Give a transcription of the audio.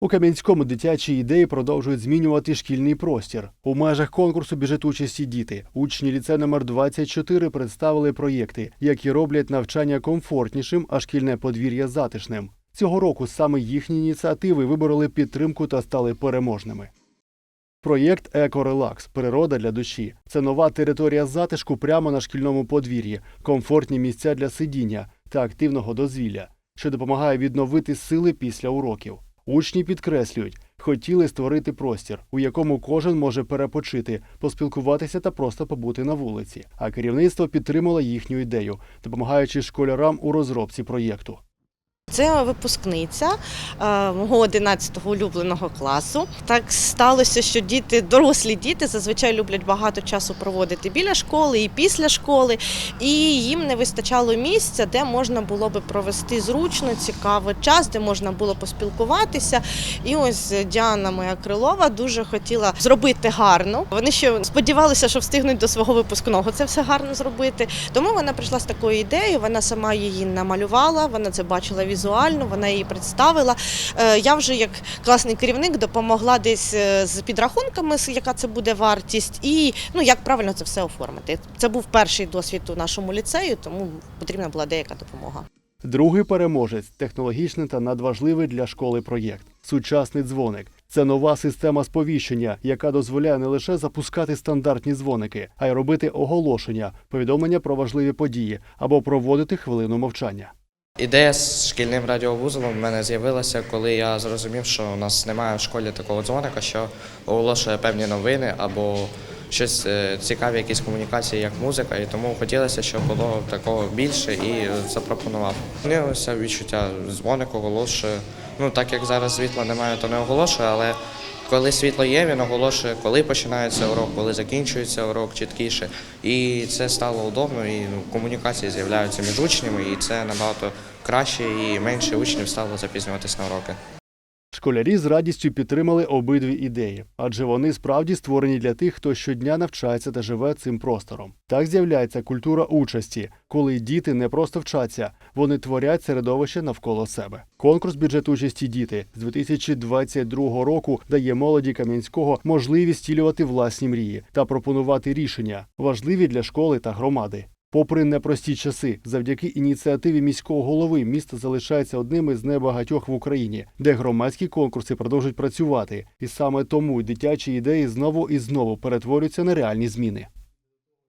У Кам'янському дитячі ідеї продовжують змінювати шкільний простір. У межах конкурсу біжать участі діти. Учні ліцею номер 24 представили проєкти, які роблять навчання комфортнішим, а шкільне подвір'я затишним. Цього року саме їхні ініціативи вибороли підтримку та стали переможними. Проєкт Екорелакс природа для душі. Це нова територія затишку прямо на шкільному подвір'ї, комфортні місця для сидіння та активного дозвілля, що допомагає відновити сили після уроків. Учні підкреслюють, хотіли створити простір, у якому кожен може перепочити, поспілкуватися та просто побути на вулиці. А керівництво підтримало їхню ідею, допомагаючи школярам у розробці проєкту. Це випускниця е, мого 11-го улюбленого класу. Так сталося, що діти, дорослі діти, зазвичай люблять багато часу проводити біля школи і після школи, і їм не вистачало місця, де можна було би провести зручно, цікаво час, де можна було поспілкуватися. І ось Діана, моя крилова, дуже хотіла зробити гарно. Вони ще сподівалися, що встигнуть до свого випускного це все гарно зробити. Тому вона прийшла з такою ідеєю. Вона сама її намалювала, вона це бачила візуально, вона її представила. Е, Я вже як класний керівник допомогла десь е, з підрахунками, яка це буде вартість, і ну як правильно це все оформити. Це був перший досвід у нашому ліцею, тому потрібна була деяка допомога. Другий переможець технологічний та надважливий для школи проєкт сучасний дзвоник. Це нова система сповіщення, яка дозволяє не лише запускати стандартні дзвоники, а й робити оголошення, повідомлення про важливі події або проводити хвилину мовчання. Ідея з шкільним радіовузолом в мене з'явилася, коли я зрозумів, що у нас немає в школі такого дзвоника, що оголошує певні новини або щось е, цікаві, якісь комунікації, як музика. І тому хотілося, щоб було такого більше і запропонував. Змінилося відчуття дзвоник оголошує. Ну так як зараз світла немає, то не оголошує, але коли світло є, він оголошує, коли починається урок, коли закінчується урок чіткіше. І це стало удобно, і ну, комунікації з'являються між учнями, і це набагато краще, і менше учнів стало запізнюватись на уроки. Школярі з радістю підтримали обидві ідеї, адже вони справді створені для тих, хто щодня навчається та живе цим простором. Так з'являється культура участі, коли діти не просто вчаться, вони творять середовище навколо себе. Конкурс бюджет участі діти з 2022 року дає молоді Кам'янського можливість стілювати власні мрії та пропонувати рішення, важливі для школи та громади. Попри непрості часи, завдяки ініціативі міського голови місто залишається одним із небагатьох в Україні, де громадські конкурси продовжують працювати, і саме тому дитячі ідеї знову і знову перетворюються на реальні зміни.